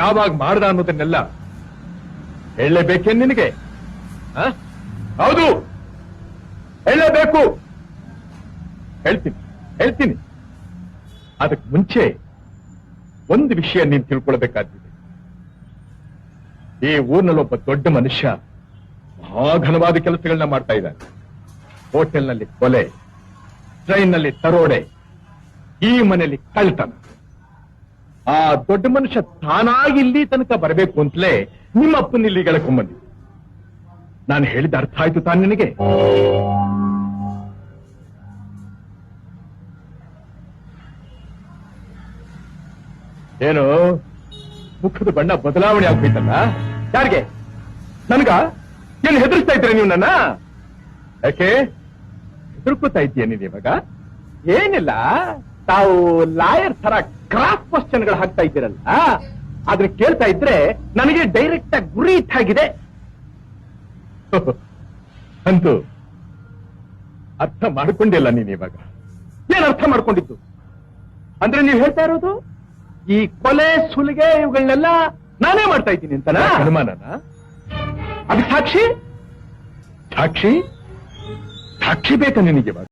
ಯಾವಾಗ ಮಾಡ್ದ ಅನ್ನೋದನ್ನೆಲ್ಲ ಹೇಳಲೇಬೇಕೇ ನಿನಗೆ? ಹೌದು! ಹೇಳಲೇಬೇಕು! ಹೇಳ್ತೀನಿ ಹೇಳ್ತೀನಿ. ಅದಕ್ಕೆ ಮುಂಚೆ ಒಂದು ವಿಷಯ ನೀನ್ ತಿಳ್ಕೊಳ್ಬೇಕಾಗಿದೆ ಈ ಊರಿನಲ್ಲಿ ಒಬ್ಬ ದೊಡ್ಡ ಮನುಷ್ಯ ಮಹಾಘನವಾದ ಕೆಲಸಗಳನ್ನ ಮಾಡ್ತಾ ಇದ್ದಾನೆ. ಹೋಟೆಲ್ನಲ್ಲಿ ಕೊಲೆ, ಟ್ರೈನ್ನಲ್ಲಿ ತರೋಡೆ, ಈ ಮನೆಯಲ್ಲಿ ಕಳ್ತನ ಆ ದೊಡ್ಡ ಮನುಷ್ಯ ತಾನಾಗಿ ಇಲ್ಲಿ ತನಕ ಬರಬೇಕು ಅಂತಲೇ ನಿಮ್ಮ ಅಪ್ಪನ ಇಲ್ಲಿ ಗೆಳಕೊಂಬಂದಿ ನಾನು ಹೇಳಿದ ಅರ್ಥ ಆಯ್ತು ತಾನು ನಿನಗೆ? ಏನು? ಮುಖದ ಬಣ್ಣ ಬದಲಾವಣೆ ಆಗ್ಬೇಕಲ್ಲ ಯಾರಿಗೆ? ನನ್ಗ? ಏನು ಹೆದರ್ಸ್ತಾ ಇದ್ರೆ ನೀವು ನನ್ನ? ಯಾಕೆ? ಹೆದರ್ಕೋತಾ ಇದ್ದೀಯ ನೀನು ಇವಾಗ? ಏನಿಲ್ಲ. ತಾವು ಲಾಯರ್ ತರ ಕ್ರಾಸ್ ಕ್ವಶನ್ಗಳು ಹಾಕ್ತಾ ಇದ್ದೀರಲ್ಲ? ಆದ್ರೆ ಕೇಳ್ತಾ ಇದ್ರೆ ನನಗೆ ಡೈರೆಕ್ಟ್ ಆಗಿ ಗುರಿ ಇಟ್ಟಾಗಿದೆ ಅಂತೂ ಅರ್ಥ ಮಾಡ್ಕೊಂಡಿಲ್ಲ ನೀನು ಇವಾಗ. ಏನ್ ಅರ್ಥ ಮಾಡ್ಕೊಂಡಿದ್ದು? ಅಂದ್ರೆ ನೀವು ಹೇಳ್ತಾ ಇರೋದು ಈ ಕೊಲೆ ಸುಲಿಗೆ ಇವುಗಳನ್ನೆಲ್ಲ ನಾನೇ ಮಾಡ್ತಾ ಇದ್ದೀನಿ ಅಂತನಾ? ಅನುಮಾನನ? ಅದಕ್ಕೆ ಸಾಕ್ಷಿ? ಸಾಕ್ಷಿ? ಸಾಕ್ಷಿ ಬೇಕಾ ನಿನಗೆ ಇವಾಗ